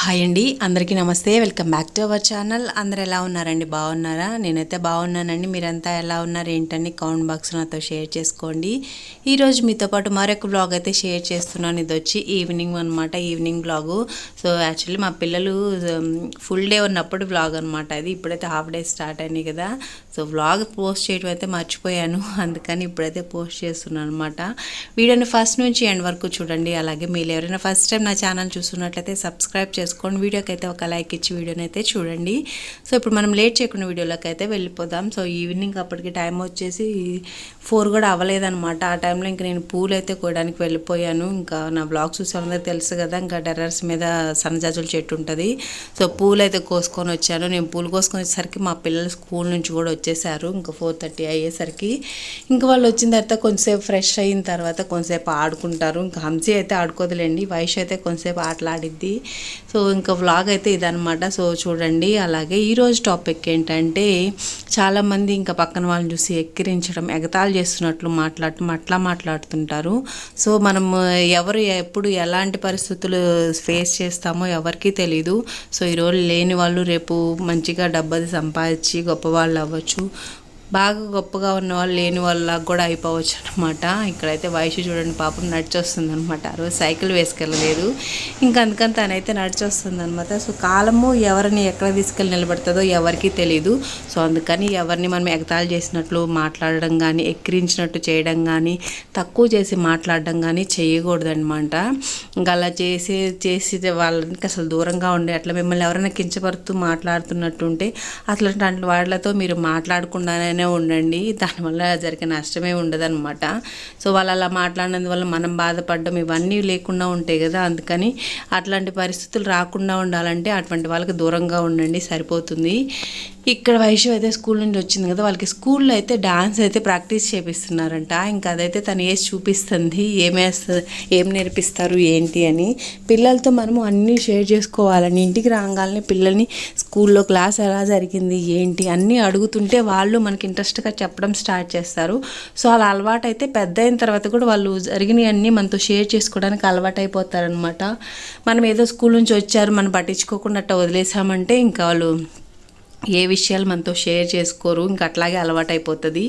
Hi అండి. అందరికీ నమస్తే. Welcome back to our channel. అందరు ఎలా ఉన్నారండి? బాగున్నారా? నేనైతే బాగున్నానండి. మీరంతా ఎలా ఉన్నారు? ఏంటని కామెంట్ బాక్స్ నాతో షేర్ చేసుకోండి. ఈరోజు మీతో పాటు మరొక బ్లాగ్ అయితే షేర్ చేస్తున్నాను. ఇది వచ్చి ఈవినింగ్ అనమాట ఈవినింగ్ బ్లాగు సో యాక్చువల్లీ మా పిల్లలు ఫుల్ డే ఉన్నప్పుడు బ్లాగ్ అనమాట అది. ఇప్పుడైతే హాఫ్ డే స్టార్ట్ అయినాయి కదా. సో వ్లాగ్ పోస్ట్ చేయడం అయితే మర్చిపోయాను. అందుకని ఇప్పుడైతే పోస్ట్ చేస్తున్నాను అనమాట వీడియోని ఫస్ట్ నుంచి ఎండ్ వరకు చూడండి. అలాగే మీరు ఎవరైనా ఫస్ట్ టైం నా ఛానల్ చూస్తున్నట్లయితే సబ్స్క్రైబ్ చేసుకోండి వీడియోకి అయితే ఒక లైక్ ఇచ్చి వీడియోని అయితే చూడండి. సో ఇప్పుడు మనం లేట్ చేయకుండా వీడియోలోకి అయితే వెళ్ళిపోదాం. సో ఈవినింగ్ అప్పటికి టైం వచ్చేసి ఫోర్ కూడా అవ్వలేదన్నమాట. ఆ టైంలో ఇంకా నేను పూలు అయితే కోయడానికి వెళ్ళిపోయాను. ఇంకా నా బ్లాగ్ చూసేవాళ్ళందరూ తెలుసు కదా ఇంకా టెర్రస్ మీద సన్నజాజుల చెట్టు ఉంటుంది. సో పూలు అయితే కోసుకొని వచ్చాను. నేను పూలు కోసుకొని వచ్చేసరికి మా పిల్లలు స్కూల్ నుంచి కూడా వచ్చేసారు. ఇంకా ఫోర్ థర్టీ అయ్యేసరికి ఇంకా వాళ్ళు వచ్చిన తర్వాత కొంచెంసేపు ఫ్రెష్ అయిన తర్వాత కొంచెంసేపు ఆడుకుంటారు. ఇంకా హంసీ అయితే ఆడుకోదులేండి. వయసు అయితే కొంచెంసేపు ఆటలాడిద్ది. సో సో ఇంకా వ్లాగ్ అయితే ఇదనమాట సో చూడండి అలాగే ఈరోజు టాపిక్ ఏంటంటే చాలామంది ఇంకా పక్కన వాళ్ళని చూసి ఎక్కిరించడం ఎగతాళి చేస్తున్నట్లు మాట్లాడటం అట్లా మాట్లాడుతుంటారు. సో మనం ఎవరు ఎప్పుడు ఎలాంటి పరిస్థితులు ఫేస్ చేస్తామో ఎవరికీ తెలీదు. సో ఈరోజు లేని వాళ్ళు రేపు మంచిగా డబ్బది సంపాదించి గొప్పవాళ్ళు అవ్వచ్చు. బాగా గొప్పగా ఉన్న వాళ్ళు లేని వాళ్ళకి కూడా అయిపోవచ్చు అనమాట ఇక్కడైతే వయసు చూడండి పాపం నడిచొస్తుంది అనమాట ఆ రోజు సైకిల్ వేసుకెళ్ళలేదు. ఇంకా అందుకని తనైతే నడిచొస్తుంది అనమాట సో కాలము ఎవరిని ఎక్కడ తీసుకెళ్ళి నిలబడుతుందో ఎవరికీ తెలియదు సో అందుకని ఎవరిని మనం ఎగతాళి చేసినట్లు మాట్లాడడం కానీ ఎక్కిరించినట్టు చేయడం కానీ తక్కువ చేసి మాట్లాడడం కానీ చేయకూడదనమాట ఇంకా అలా చేసి చేసి వాళ్ళకి అసలు దూరంగా ఉండే అట్లా మిమ్మల్ని ఎవరైనా కించపరుతూ మాట్లాడుతున్నట్టుంటే ఉంటే అట్లాంటి వాళ్ళతో మీరు మాట్లాడకుండానే పక్కనే ఉండండి దానివల్ల జరిగే నష్టమే ఉండదన్నమాట. సో వాళ్ళు అలా మాట్లాడినందువల్ల మనం బాధపడడం ఇవన్నీ లేకుండా ఉంటాయి కదా అందుకని అట్లాంటి పరిస్థితులు రాకుండా ఉండాలంటే అటువంటి వాళ్ళకి దూరంగా ఉండండి సరిపోతుంది. ఇక్కడ వయసు అయితే స్కూల్ నుండి వచ్చింది కదా వాళ్ళకి స్కూల్లో అయితే డాన్స్ అయితే ప్రాక్టీస్ చేపిస్తున్నారంట. ఇంకా అదైతే తను వేసి చూపిస్తుంది ఏమేస్తుంది ఏం నేర్పిస్తారు ఏంటి అని. పిల్లలతో మనము అన్నీ షేర్ చేసుకోవాలని ఇంటికి రాగానే పిల్లల్ని స్కూల్లో క్లాస్ ఎలా జరిగింది ఏంటి అన్నీ అడుగుతుంటే వాళ్ళు మనకి ఇంట్రెస్ట్గా చెప్పడం స్టార్ట్ చేస్తారు. సో అలా అలవాటు అయితే పెద్ద అయిన తర్వాత కూడా వాళ్ళు జరిగినవన్నీ మనతో షేర్ చేసుకోవడానికి అలవాటు అయిపోతారనమాట మనం ఏదో స్కూల్ నుంచి వచ్చారు మనం పట్టించుకోకుండా వదిలేసామంటే ఇంకా వాళ్ళు ఏ విషయాలు మనతో షేర్ చేసుకోరు ఇంకా అట్లాగే అలవాటు అయిపోతుంది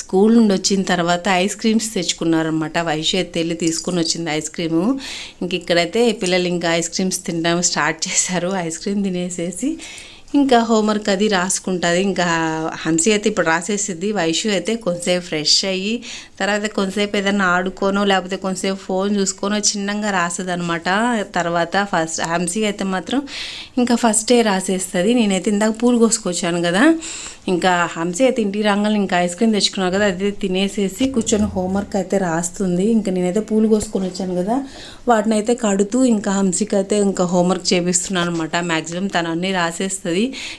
స్కూల్ నుండి వచ్చిన తర్వాత ఐస్ క్రీమ్స్ తెచ్చుకున్నారనమాట. వైశ్య వెళ్ళి తీసుకుని వచ్చింది ఐస్ క్రీము. ఇంక ఇక్కడైతే పిల్లలు ఇంకా ఐస్ క్రీమ్స్ తినడం స్టార్ట్ చేశారు. ఐస్ క్రీమ్ తినేసేసి ఇంకా హోంవర్క్ అది రాసుకుంటుంది. ఇంకా హన్సీ అయితే ఇప్పుడు రాసేసిద్ది వైషు అయితే కొంతసేపు ఫ్రెష్ అయ్యి తర్వాత కొంతసేపు ఏదైనా ఆడుకోనో లేకపోతే కొంతసేపు ఫోన్ చూసుకోనో చిన్నగా రాస్తుంది అనమాట తర్వాత ఫస్ట్ హన్సీ అయితే మాత్రం ఇంకా ఫస్టే రాసేస్తుంది. నేనైతే ఇందాక పూలు కోసుకొచ్చాను కదా. ఇంకా హంసీ అయితే ఇంటికి రాగానే ఇంకా ఐస్ క్రీమ్ తెచ్చుకున్నాను కదా అది తినేసేసి కూర్చొని హోంవర్క్ అయితే రాస్తుంది. ఇంకా నేనైతే పూలు కోసుకొని వచ్చాను కదా వాటిని అయితే కడుతూ ఇంకా హంసీకి అయితే ఇంకా హోంవర్క్ చేపిస్తున్నాను అనమాట మ్యాక్సిమం తను అన్నీ రాసేస్తుంది.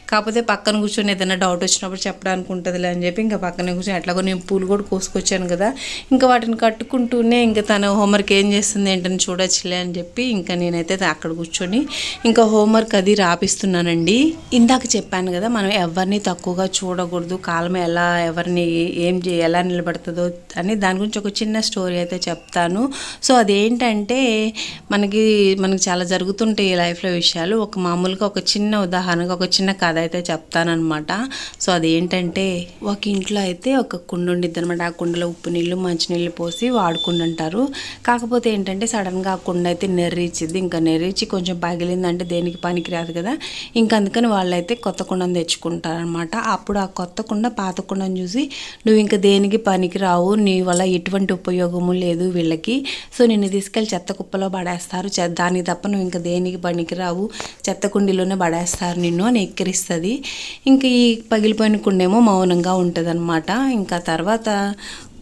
కాకపోతే పక్కన కూర్చొని ఏదైనా డౌట్ వచ్చినప్పుడు చెప్పడానికి ఉంటుందిలే అని చెప్పి ఇంకా పక్కన కూర్చొని ఎట్లాగో నేను పూలు కూడా కోసుకొచ్చాను కదా. ఇంకా వాటిని కట్టుకుంటూనే ఇంకా తన హోంవర్క్ ఏం చేస్తుంది ఏంటని చూడొచ్చులే అని చెప్పి ఇంకా నేనైతే అక్కడ కూర్చొని ఇంకా హోంవర్క్ అది రాపిస్తున్నానండి. ఇందాక చెప్పాను కదా మనం ఎవరిని తక్కువగా చూడకూడదు కాలం ఎలా ఎవరిని ఏం ఎలా నిలబడుతుందో అని దాని గురించి ఒక చిన్న స్టోరీ అయితే చెప్తాను. సో అదేంటంటే మనకి మనకి చాలా జరుగుతుంటాయి లైఫ్లో విషయాలు. ఒక మామూలుగా ఒక చిన్న ఉదాహరణగా ఒక చిన్న కథ అయితే చెప్తానమాట సో అదేంటంటే ఒక ఇంట్లో అయితే ఒక కుండ ఉండిద్ది అనమాట ఆ కుండలో ఉప్పు నీళ్ళు మంచినీళ్ళు పోసి వాడుకుంటుంటారు. కాకపోతే ఏంటంటే సడన్గా ఆ కుండ అయితే నెర్రిచ్చింది ఇంకా నెర్రిచి కొంచెం పగిలిందంటే దేనికి పనికి రాదు కదా. ఇంకా అందుకని వాళ్ళైతే కొత్త కుండను తెచ్చుకుంటారనమాట అప్పుడు ఆ కొత్త కుండ పాత కుండను చూసి నువ్వు ఇంకా దేనికి పనికి రావు నీ వల్ల ఎటువంటి ఉపయోగము లేదు వీళ్ళకి. సో నిన్ను తీసుకెళ్ళి చెత్త కుప్పలో పడేస్తారు. దానికి తప్ప నువ్వు ఇంకా దేనికి పనికి రావు చెత్త కుండీలోనే పడేస్తారు నిన్ను అని ఎక్కిరిస్తుంది. ఇంకా ఈ పగిలిపోయిన కుండేమో మౌనంగా ఉంటుంది ఇంకా తర్వాత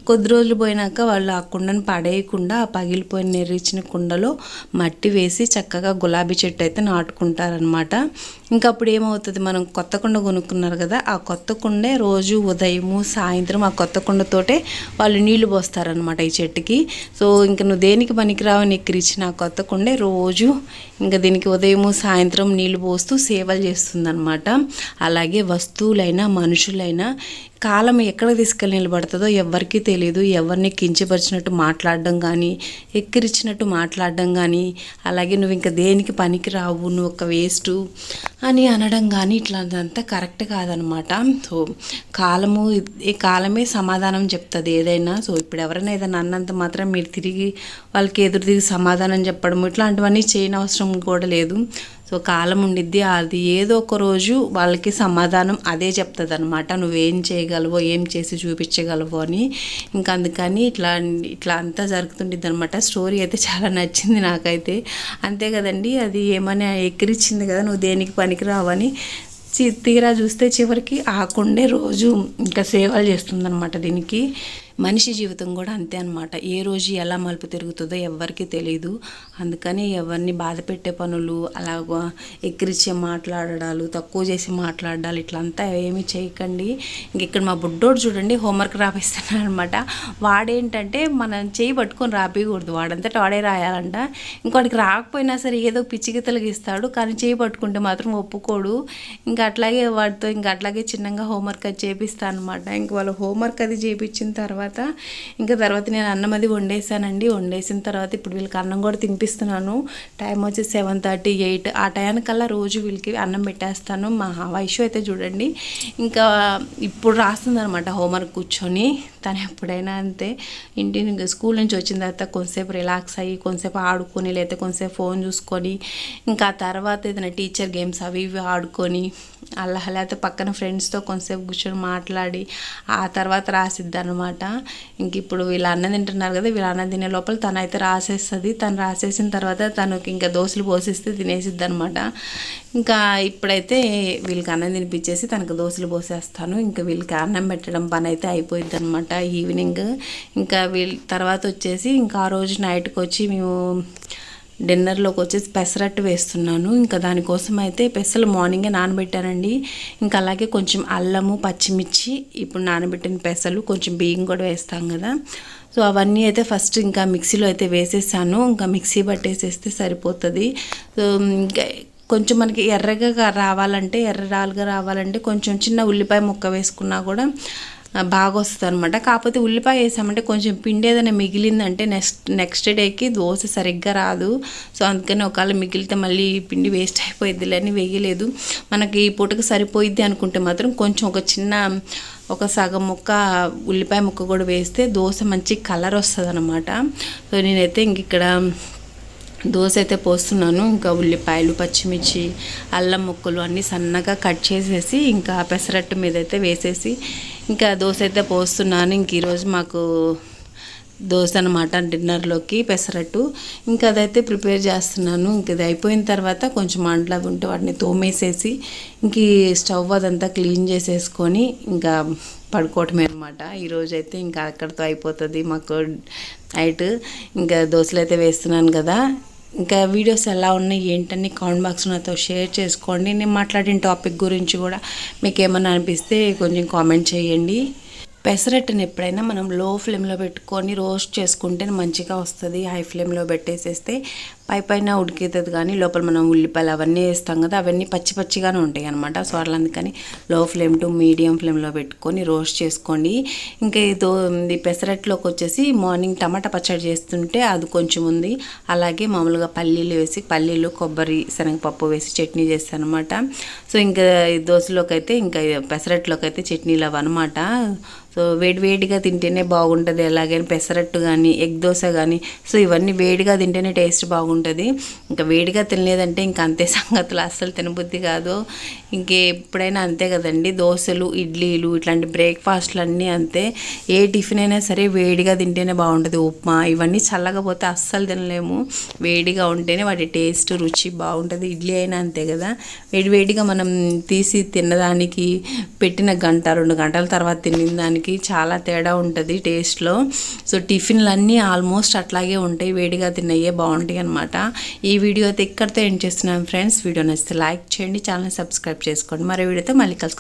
కొద్ది రోజులు పోయినాక వాళ్ళు ఆ కుండను పడేయకుండా ఆ పగిలిపోయిన నెర్రిచిన కుండలో మట్టి వేసి చక్కగా గులాబీ చెట్టు అయితే నాటుకుంటారనమాట ఇంకా అప్పుడు ఏమవుతుంది మనం కొత్త కుండ కొనుక్కున్నారు కదా ఆ కొత్త కుండే రోజు ఉదయము సాయంత్రం ఆ కొత్త కుండతోటే వాళ్ళు నీళ్ళు పోస్తారనమాట ఈ చెట్టుకి. సో ఇంకా నువ్వు దేనికి పనికిరావని ఎక్కిరిచిన ఆ కొత్త కుండే రోజు ఇంకా దీనికి ఉదయము సాయంత్రం నీళ్ళు పోస్తూ సేవలు చేస్తుందనమాట అలాగే వస్తువులైనా మనుషులైనా కాలం ఎక్కడ తీసుకెళ్ళి నిలబడుతుందో ఎవరికీ తెలియదు ఎవరిని కించపరిచినట్టు మాట్లాడడం కానీ ఎక్కిరిచినట్టు మాట్లాడడం కానీ అలాగే నువ్వు ఇంకా దేనికి పనికి రావు నువ్వు ఒక వేస్ట్ అని అనడం కానీ ఇట్లాంటిదంతా కరెక్ట్ కాదనమాట. సో కాలము ఈ కాలమే సమాధానం చెప్తుంది ఏదైనా. సో ఇప్పుడు ఎవరైనా ఏదైనా అన్నంత మాత్రం మీరు తిరిగి వాళ్ళకి ఎదురు తిరిగి సమాధానం చెప్పడం ఇట్లాంటివన్నీ చేయనవసరం కూడా లేదు. సో కాలం ఉండిద్ది అది ఏదో ఒక రోజు వాళ్ళకి సమాధానం అదే చెప్తుంది అనమాట నువ్వేం చేయగలవో ఏం చేసి చూపించగలవో అని. ఇంకా అందుకని ఇట్లా ఇట్లా అంతా జరుగుతుండిద్ది అనమాట స్టోరీ అయితే చాలా నచ్చింది నాకైతే. అంతే కదండి అది ఏమని ఎక్కిరిచ్చింది కదా నువ్వు దేనికి పనికిరావని తీరా చూస్తే చివరికి ఆకుండే రోజు ఇంకా సేవలు చేస్తుందన్నమాట దీనికి. మనిషి జీవితం కూడా అంతే అనమాట ఏ రోజు ఎలా మలుపు తిరుగుతుందో ఎవరికి తెలియదు అందుకని ఎవరిని బాధ పెట్టే పనులు అలాగ ఎక్కిరిచ్చే మాట్లాడడాలు తక్కువ చేసి మాట్లాడాలి ఇట్లంతా ఏమీ చేయకండి. ఇంక ఇక్కడ మా బుడ్డోడు చూడండి హోంవర్క్ రాపిస్తున్నాడు అనమాట వాడేంటంటే మనం చేయి పట్టుకొని రాపియకూడదు. వాడంతటా వాడే రాయాలంట. ఇంకోటికి రాకపోయినా సరే ఏదో పిచ్చిగితలు ఇస్తాడు కానీ చేయి పట్టుకుంటే మాత్రం ఒప్పుకోడు. ఇంకా అట్లాగే వాడితో ఇంకా అట్లాగే చిన్నగా హోంవర్క్ అది చేపిస్తాను అనమాట ఇంక వాళ్ళు హోంవర్క్ అది చేపించిన తర్వాత తర్వాత ఇంకా తర్వాత నేను అన్నం అది వండేసానండి వండేసిన తర్వాత ఇప్పుడు వీళ్ళకి అన్నం కూడా తినిపిస్తున్నాను. టైం వచ్చి సెవెన్ థర్టీ ఎయిట్ ఆ టైంకల్లా రోజు వీళ్ళకి అన్నం పెట్టేస్తాను. మా వయసు అయితే చూడండి. ఇంకా ఇప్పుడు రాస్తుంది అనమాట హోంవర్క్ కూర్చొని. తను ఎప్పుడైనా అంతే. ఇంటి స్కూల్ నుంచి వచ్చిన తర్వాత కొంతసేపు రిలాక్స్ అయ్యి కొంతసేపు ఆడుకొని లేకపోతే కొంతసేపు ఫోన్ చూసుకొని ఇంకా తర్వాత ఏదైనా టీచర్ గేమ్స్ అవి ఇవి ఆడుకొని అలా లేకపోతే పక్కన ఫ్రెండ్స్తో కొంతసేపు కూర్చొని మాట్లాడి ఆ తర్వాత రాసిద్ది అనమాట ఇంక ఇప్పుడు వీళ్ళ అన్నం తింటున్నారు కదా వీళ్ళ అన్నం తినే లోపల తను అయితే రాసేస్తుంది. తను రాసేసిన తర్వాత తనకి ఇంకా దోశలు పోసిస్తే తినేసిద్ది అనమాట ఇంకా ఇప్పుడైతే వీళ్ళకి అన్నం తినిపించేసి తనకు దోశలు పోసేస్తాను. ఇంకా వీళ్ళకి అన్నం పెట్టడం పని అయితే అయిపోయింది అనమాట ఈవినింగ్. ఇంకా వీళ్ళ తర్వాత వచ్చేసి ఇంకా ఆ రోజు నైట్కి వచ్చి మేము డిన్నర్లోకి వచ్చేసి పెసరట్టు వేస్తున్నాను. ఇంకా దానికోసం అయితే పెసలు మార్నింగే నానబెట్టానండి. ఇంకా అలాగే కొంచెం అల్లము పచ్చిమిర్చి ఇప్పుడు నానబెట్టిన పెసలు కొంచెం బియ్యం కూడా వేస్తాం కదా. సో అవన్నీ అయితే ఫస్ట్ ఇంకా మిక్సీలో అయితే వేసేసాను. ఇంకా మిక్సీ పట్టేసేస్తే సరిపోతుంది. సో ఇంకా కొంచెం మనకి ఎర్రగా రావాలంటే ఎర్ర రాలుగా రావాలంటే కొంచెం చిన్న ఉల్లిపాయ ముక్క వేసుకున్నా కూడా బాగా వస్తుంది అనమాట కాకపోతే ఉల్లిపాయ వేసామంటే కొంచెం పిండి ఏదైనా మిగిలిందంటే నెక్స్ట్ నెక్స్ట్ డేకి దోశ సరిగ్గా రాదు. సో అందుకని ఒకవేళ మిగిలితే మళ్ళీ పిండి వేస్ట్ అయిపోయిద్ది అని వేయలేదు. మనకి ఈ పూటకు సరిపోయిద్ది అనుకుంటే మాత్రం కొంచెం ఒక చిన్న ఒక సగం ముక్క ఉల్లిపాయ ముక్క కూడా వేస్తే దోశ మంచి కలర్ వస్తుంది అనమాట సో నేనైతే ఇంక ఇక్కడ దోశ అయితే పోస్తున్నాను. ఇంకా ఉల్లిపాయలు పచ్చిమిర్చి అల్లం ముక్కలు అన్నీ సన్నగా కట్ చేసేసి ఇంకా పెసరట్టు మీద అయితే వేసేసి ఇంకా దోశ అయితే పోస్తున్నాను. ఇంక ఈరోజు మాకు దోశ అనమాట డిన్నర్లోకి పెసరట్టు. ఇంకా అదైతే ప్రిపేర్ చేస్తున్నాను. ఇంక ఇది అయిపోయిన తర్వాత కొంచెం మంటలు ఉంటే వాటిని తోమేసేసి ఇంక స్టవ్ అదంతా క్లీన్ చేసేసుకొని ఇంకా పడుకోవటమే అనమాట ఈరోజు అయితే ఇంకా అక్కడితో అయిపోతుంది మాకు నైట్. ఇంకా దోశలు అయితే వేస్తున్నాను కదా. ఇంకా వీడియోస్ ఎలా ఉన్నాయి ఏంటని కామెంట్ బాక్స్ నాతో షేర్ చేసుకోండి. నేను మాట్లాడిన టాపిక్ గురించి కూడా మీకు ఏమన్నా అనిపిస్తే కొంచెం కామెంట్ చేయండి. పెసరట్టుని ఎప్పుడైనా మనం లో ఫ్లేమ్లో పెట్టుకొని రోస్ట్ చేసుకుంటే మంచిగా వస్తుంది. హై ఫ్లేమ్లో పెట్టేసేస్తే పై పైన ఉడికితుంది కానీ లోపల మనం ఉల్లిపాయలు అవన్నీ వేస్తాం కదా అవన్నీ పచ్చి పచ్చిగానే ఉంటాయి అనమాట సో అలా అందుకని లో ఫ్లేమ్ టు మీడియం ఫ్లేమ్లో పెట్టుకొని రోస్ట్ చేసుకోండి. ఇంకా ఇదో పెసరట్లోకి వచ్చేసి మార్నింగ్ టమాటా పచ్చడి చేస్తుంటే అది కొంచెం ఉంది. అలాగే మామూలుగా పల్లీలు వేసి పల్లీలు కొబ్బరి శనగపప్పు వేసి చట్నీ చేస్తాను అనమాట సో ఇంకా దోశలోకి అయితే ఇంకా పెసరట్లోకి అయితే చట్నీలు అవన్నమాట సో వేడి వేడిగా తింటేనే బాగుంటుంది. ఎలాగైనా పెసరట్టు కానీ ఎగ్ దోశ కానీ సో ఇవన్నీ వేడిగా తింటేనే టేస్ట్ బాగుంటుంది. ఉంటుంది ఇంకా వేడిగా తినలేదంటే ఇంకా అంతే సంగతులు. అస్సలు తినబుద్ధి కాదు. ఇంకే ఎప్పుడైనా అంతే కదండి. దోశలు ఇడ్లీలు ఇట్లాంటి బ్రేక్ఫాస్ట్లు అన్నీ అంతే. ఏ టిఫిన్ అయినా సరే వేడిగా తింటేనే బాగుంటుంది. ఉప్మా ఇవన్నీ చల్లగా పోతే అస్సలు తినలేము. వేడిగా ఉంటేనే వాటి టేస్ట్ రుచి బాగుంటుంది. ఇడ్లీ అయినా అంతే కదా. వేడి వేడిగా మనం తీసి తినడానికి పెట్టిన గంట రెండు గంటల తర్వాత తినిన దానికి దానికి చాలా తేడా ఉంటుంది టేస్ట్లో. సో టిఫిన్లు అన్నీ ఆల్మోస్ట్ అట్లాగే ఉంటాయి. వేడిగా తిన్నయ్యే బాగుంటాయి అనమాట ఈ వీడియో అయితే ఇక్కడితో ఏం చేస్తున్నాం ఫ్రెండ్స్. వీడియో నచ్చితే లైక్ చేయండి ఛానల్ సబ్స్క్రైబ్ చేసుకోండి. మరో వీడియోతో మళ్ళీ కలుసుకుంటాం